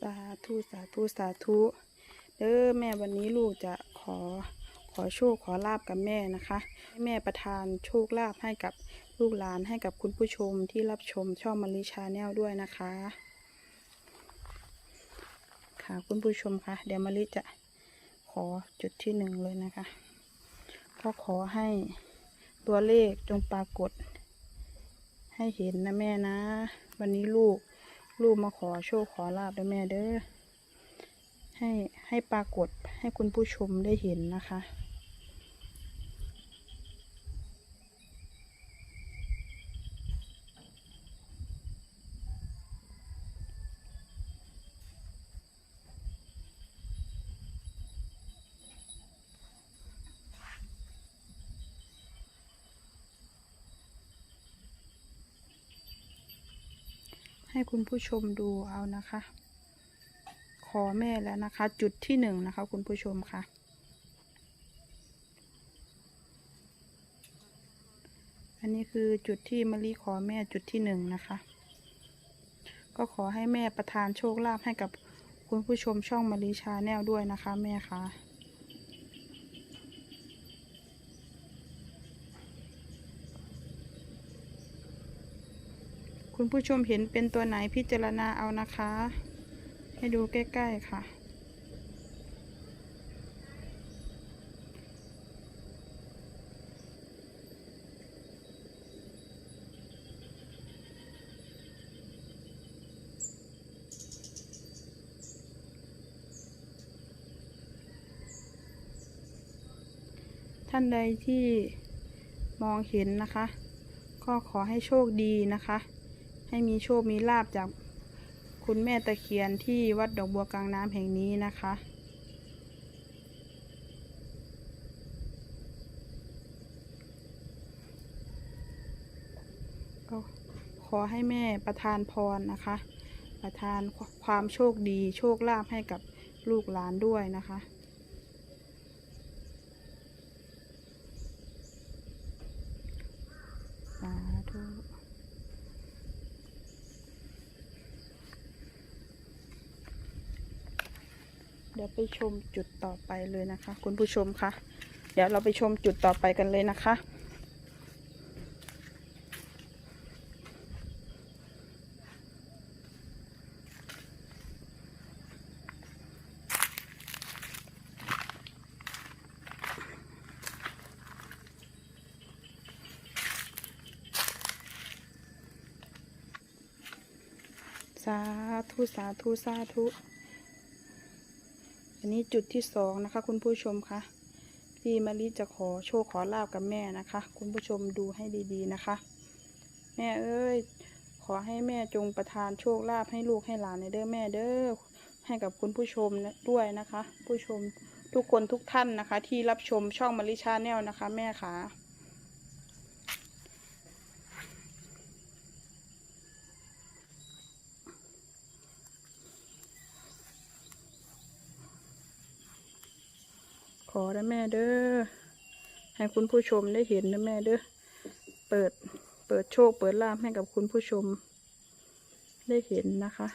สาธุสาธุสาธุเด้อแม่วันนี้ลูกจะขอขอโชคขอลาบกับแม่นะคะให้แม่ประทานโชคลาภให้กับลูกหลานให้กับคุณผู้ชมที่รับชมช่องมาริชาแนลด้วยนะคะ ค่ะคุณผู้ชมคะเดี๋ยวมาริจะขอจุดที่หนึ่งเลยนะคะก็ขอให้ตัวเลขจงปรากฏ ให้เห็นนะแม่นะ วันนี้ลูก ลูกมาขอโชคขอลาบด้วยแม่เด้อให้ให้ปรากฏให้คุณผู้ชมได้เห็นนะคะ ให้คุณผู้ชมดูเอานะคะ ขอแม่แล้วนะคะ จุดที่หนึ่งนะคะ คุณผู้ชมค่ะ อันนี้คือจุดที่มะลิขอแม่จุดที่หนึ่งนะคะ ก็ขอให้แม่ประทานโชคลาภให้กับคุณผู้ชมช่องมะลิชาแนลด้วยนะคะ แม่คะ คุณผู้ชมเห็นเป็นตัวไหนพิจารณาเอานะคะ ให้ดูใกล้ ๆ ค่ะ ท่านใดที่มองเห็นนะคะ ก็ขอให้โชคดีนะคะ ให้มีโชค มีลาบจากคุณแม่ตะเคียนที่วัดดอกบัวกลางน้ำแห่งนี้นะคะก็ขอให้แม่ประทานพรนะคะ ประทานความโชคดีโชคลาภให้กับลูกหลานด้วยนะคะ สาธุ เดี๋ยวไปชมจุดต่อไปเลยนะคะ คุณผู้ชมคะเดี๋ยวเราไปชมจุดต่อไปกันเลยนะคะ สาธุ สาธุ สาธุ นนี้จุดที่สองนะคะ คุณผู้ชมคะพี่มะลิจะขอโชคขอลาบกับแม่นะคะ คุณผู้ชมดูให้ดีๆนะคะ แม่เอ้ย ขอให้แม่จงประทานโชคลาภให้ลูกให้หลานในเด้อแม่เด้อให้กับคุณผู้ชมด้วยนะคะ ผู้ชมทุกคนทุกท่านนะคะ ที่รับชมช่องมะลิชาแนลนะคะ แม่ขา อนะแม่เด้อ ให้คุณผู้ชมได้เห็นนะแม่เด้อ เปิด เปิดโชค เปิดลาภให้กับคุณผู้ชม ได้เห็นนะคะ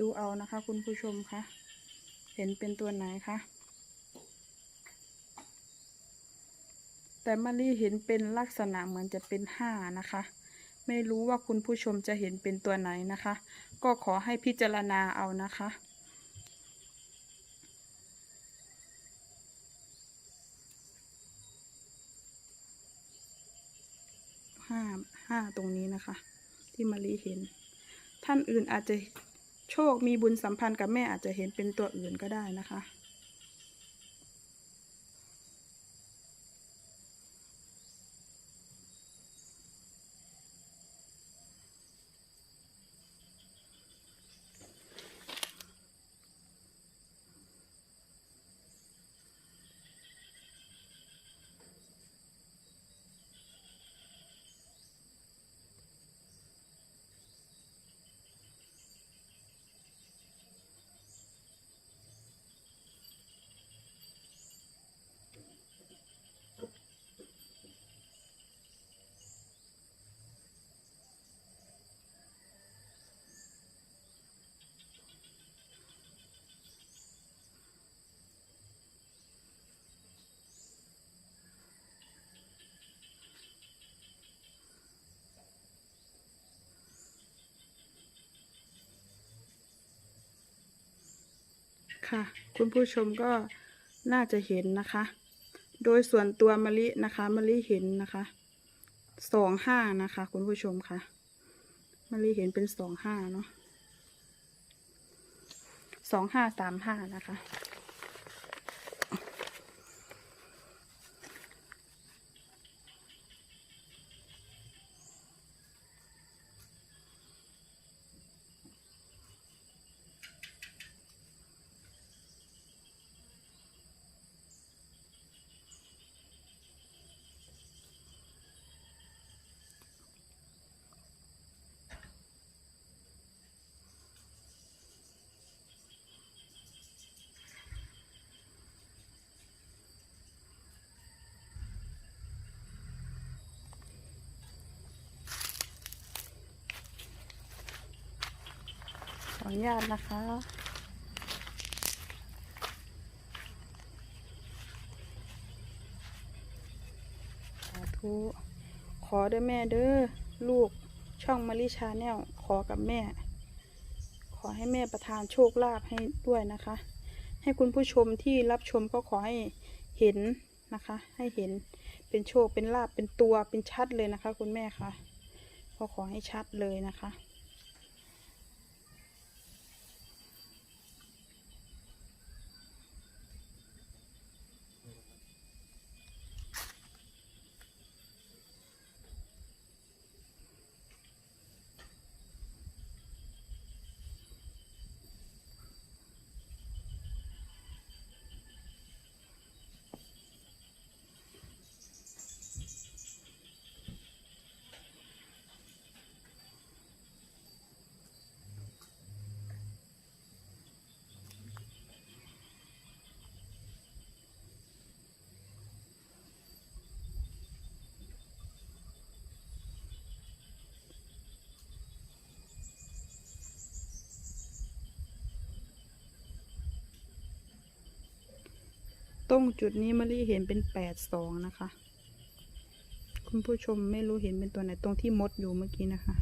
ดูเอานะคะคุณผู้ชมคะ เห็นเป็นตัวไหนคะ แต่มารีเห็นเป็นลักษณะเหมือนจะเป็นห้านะคะ ไม่รู้ว่าคุณผู้ชมจะเห็นเป็นตัวไหนนะคะ ก็ขอให้พิจารณาเอานะคะห้าห้าตรงนี้นะคะ ที่มารีเห็น ท่านอื่นอาจจะ โชคมีบุญสัมพันธ์กับแม่อาจจะเห็นเป็นตัวอื่นก็ได้นะคะ ค่ะ คุณผู้ชมก็น่าจะเห็นนะคะ โดยส่วนตัวมะลินะคะมะลิเห็นนะคะสองห้านะคะ คุณผู้ชมค่ะมะลิเห็นเป็นสองห้าเนาะสองห้าสามห้านะคะ ออนุญาตนะคะ สาธุ ขอเด้อแม่เด้อ ลูกช่องมาริชาแนลขอกับแม่ ขอให้แม่ประทานโชคลาภให้ด้วยนะคะ ให้คุณผู้ชมที่รับชมก็ขอให้เห็นนะคะ ให้เห็นเป็นโชค เป็นลาภเป็นตัว เป็นชัดเลยนะคะ คุณแม่คะก็ขอให้ชัดเลยนะคะ รงจุดนี้มารีเห็นเป็นแปดสองนะคะ คุณผู้ชมไม่รู้เห็นเป็นตัวไหนตรงที่มดอยู่เมื่อกี้นะคะ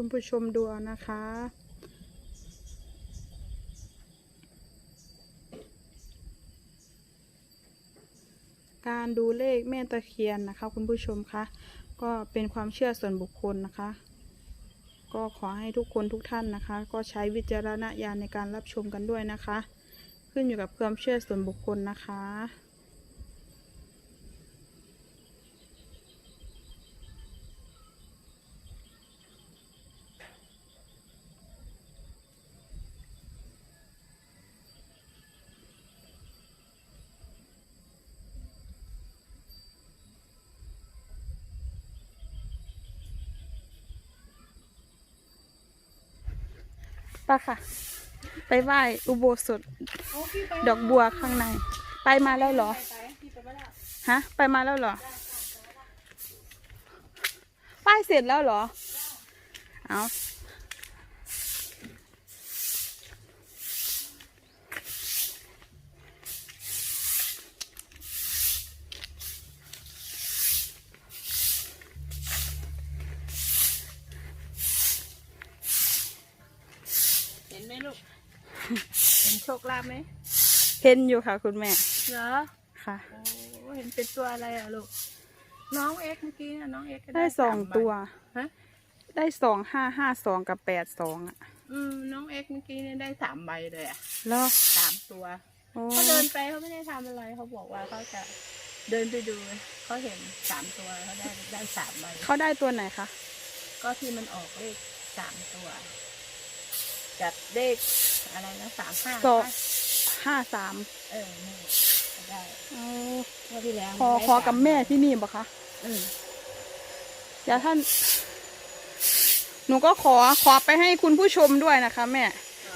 คุณผู้ชมดูเอานะคะ การดูเลขแม่ตะเคียนนะคะ คุณผู้ชมคะก็เป็นความเชื่อส่วนบุคคลนะคะ ก็ขอให้ทุกคนทุกท่านนะคะ ก็ใช้วิจารณญาณในการรับชมกันด้วยนะคะ ขึ้นอยู่กับความเชื่อส่วนบุคคลนะคะ ป้าค่ะ ไปไหว้อุโบสถ ดอกบัวข้างใน ไปมาแล้วเหรอ ฮะ ไปมาแล้วเหรอ ป้ายเสร็จแล้วเหรอ เอาเห็นไหมลูก เห็น โชคลาภไหมเห็นอยู่ค่ะ คุณแม่เหรอค่ะ โอ้เห็นเป็นตัวอะไรอะลูก น้องเอ็กซ์เมื่อกี้น่ะน้องเอ็กซ์ก็ได้สองามใบตัว ฮะ ได้สองห้าห้าสองกับแปดสองอะอืมน้องเอ็กซ์เมื่อกี้เนี่ยได้สามใบเลยอะแล้วสามตัว โอ้เขาเดินไปเขาไม่ได้ทำอะไรเขาบอกว่าเขาจะเดินไปดูเขาเห็นสามตัวเขาได้ได้สามใบเขาได้ตัวไหนคะก็ที่มันออกเลขสามตัว จัดเลขอะไรนะสามห้าสองห้าสามเออนี่ได้เอางวดที่แล้วขอได้ขอกับแม่ที่นี่บอกคะอืมเดี๋ยวท่าน หนูก็ขอขอไปให้คุณผู้ชมด้วยนะคะ แม่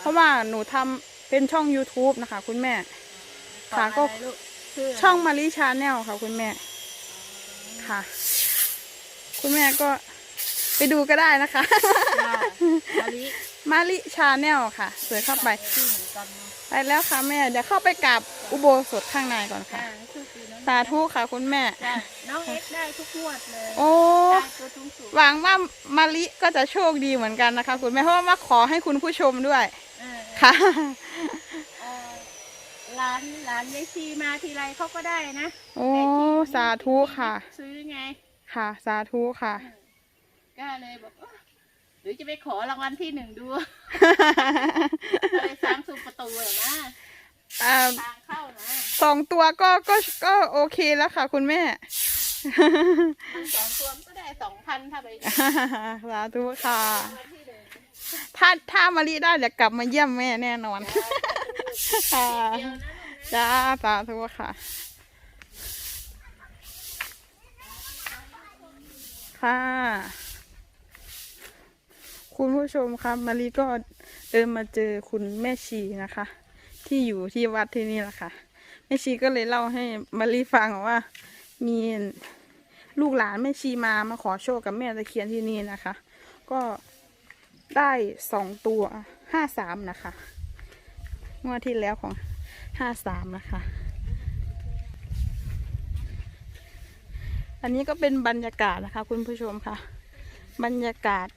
เพราะว่าหนูทำเป็นช่อง YouTube นะคะ คุณแม่ ค่ะขอก็อะไรลูกชื่ออะไรช่องมาริชาแนลค่ะ คุณแม่ ค่ะ คุณแม่ก็ไปดูก็ได้นะคะจ้ามาลิ มาริชาแนลค่ะ เสิร์ชเข้าไปชื่อเหมือนกันเนาะไปแล้วค่ะแม่ เดี๋ยวเข้าไปกราบอุโบสถข้างในก่อนค่ะจ้าชื่อปีนั้นสาธุค่ะคุณแม่จ้าน้องเอ็กซ์ได้ทุกงวดเลย โอ้ได้ตัวสูงสูงหวังว่ามาริก็จะโชคดีเหมือนกันนะคะ คุณแม่ เพราะว่ามาขอให้คุณผู้ชมด้วยเออค่ะเอ่อร้านร้านยายชีมาทีไรเขาก็ได้นะ โอ้ สาธุค่ะ ซื้อไง ค่ะ สาธุค่ะ ก็เลยบอกเอ้อ หรือจะไปขอรางวัลที่หนึ่งดูก็เลยสร้างซุ้มประตูเหรอนะอ่าทางเข้านะสองตัวก็ก็ก็โอเคแล้วค่ะ คุณแม่มันสองตัวมันก็ได้สองพันถ้าไปสาธุค่ะรางวัลที่หนึ่งถ้าถ้ามารีได้เดี๋ยวกลับมาเยี่ยมแม่แน่นอนค่ะเดียวนะลูกนะจ้าสาธุค่ะค่ะ คุณผู้ชมครับมารีก็เดินมาเจอคุณแม่ชีนะคะ ที่อยู่ที่วัดที่นี่แหละค่ะแม่ชีก็เลยเล่าให้มารีฟังว่า มีลูกหลานแม่ชีมามาขอโชคกับแม่ตะเคียนที่นี่นะคะ ก็ได้สองตัวห้าสามนะคะงวดที่แล้วของห้าสามนะคะ อันนี้ก็เป็นบรรยากาศนะคะ คุณผู้ชมค่ะ บรรยากาศ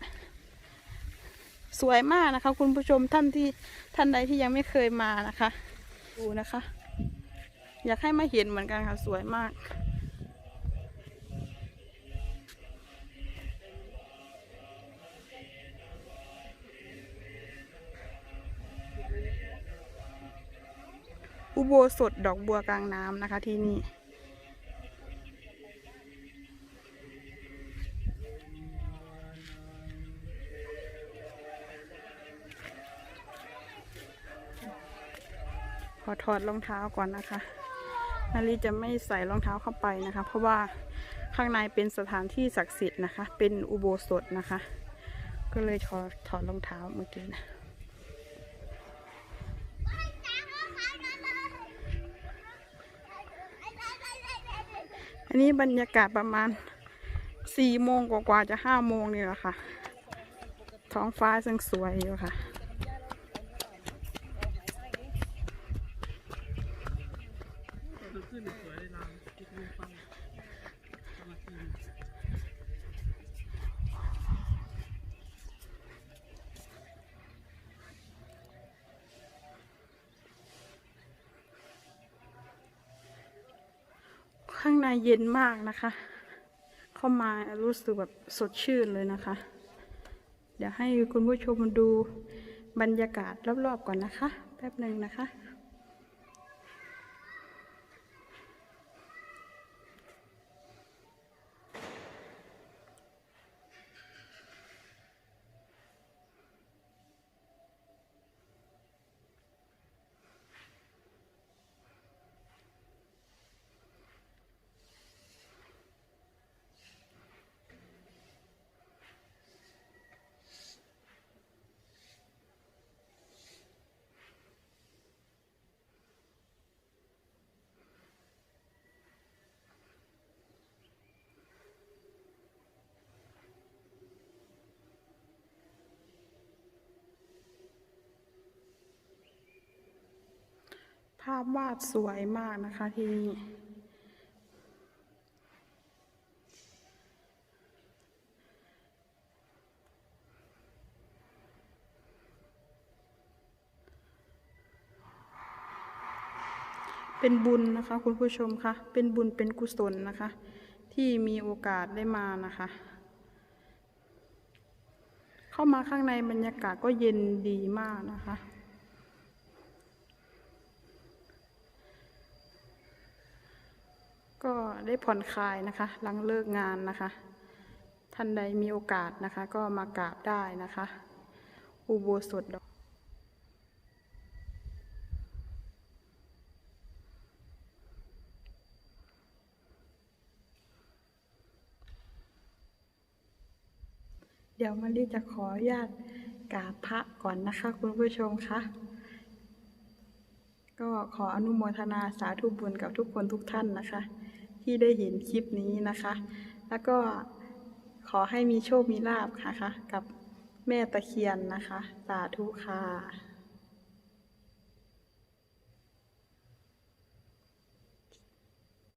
สวยมากนะคะ คุณผู้ชมท่านที่ท่านใดที่ยังไม่เคยมานะคะ ดูนะคะ อยากให้มาเห็นเหมือนกันค่ะสวยมาก อุโบสถดอกบัวกลางน้ำนะคะที่นี่ อถอดรองเท้าก่อนนะคะนาลีจะไม่ใส่รองเท้าเข้าไปนะคะ เพราะว่าข้างในเป็นสถานที่ศักดิ์สิทธิ์นะคะ เป็นอุโบสถนะคะ ก็เลยถอถอดรองเท้าเมื่อกี้นะอันนี้บรรยากาศประมาณสี่โมงกว่าๆจะห้าโมงนี่แหละค่ะ ท้องฟ้ายังสวยอยู่ค่ะ ข้างในเย็นมากนะคะ เข้ามารู้สึกแบบสดชื่นเลยนะคะ เดี๋ยวให้คุณผู้ชมดูบรรยากาศรอบๆก่อนนะคะ แป๊บหนึ่งนะคะาพวาดสวยมากนะคะที่นี่เป็นบุญนะคะ คุณผู้ชมคะเป็นบุญเป็นกุศลนะคะ ที่มีโอกาสได้มานะคะ เข้ามาข้างในบรรยากาศก็เย็นดีมากนะคะ ก็ได้ผ่อนคลายนะคะ หลังเลิกงานนะคะ ท่านใดมีโอกาสนะคะ ก็มากราบได้นะคะ อุโบสถดอกเดี๋ยวมารีจะขออนุญาตกราบพระก่อนนะคะ คุณผู้ชมคะก็ขออนุโมทนาสาธุบุญกับทุกคนทุกท่านนะคะ ที่ได้เห็นคลิปนี้นะคะ แล้วก็ขอให้มีโชคมีลาบค่ะคะกับแม่ตะเคียนนะคะ สาธุค่ะ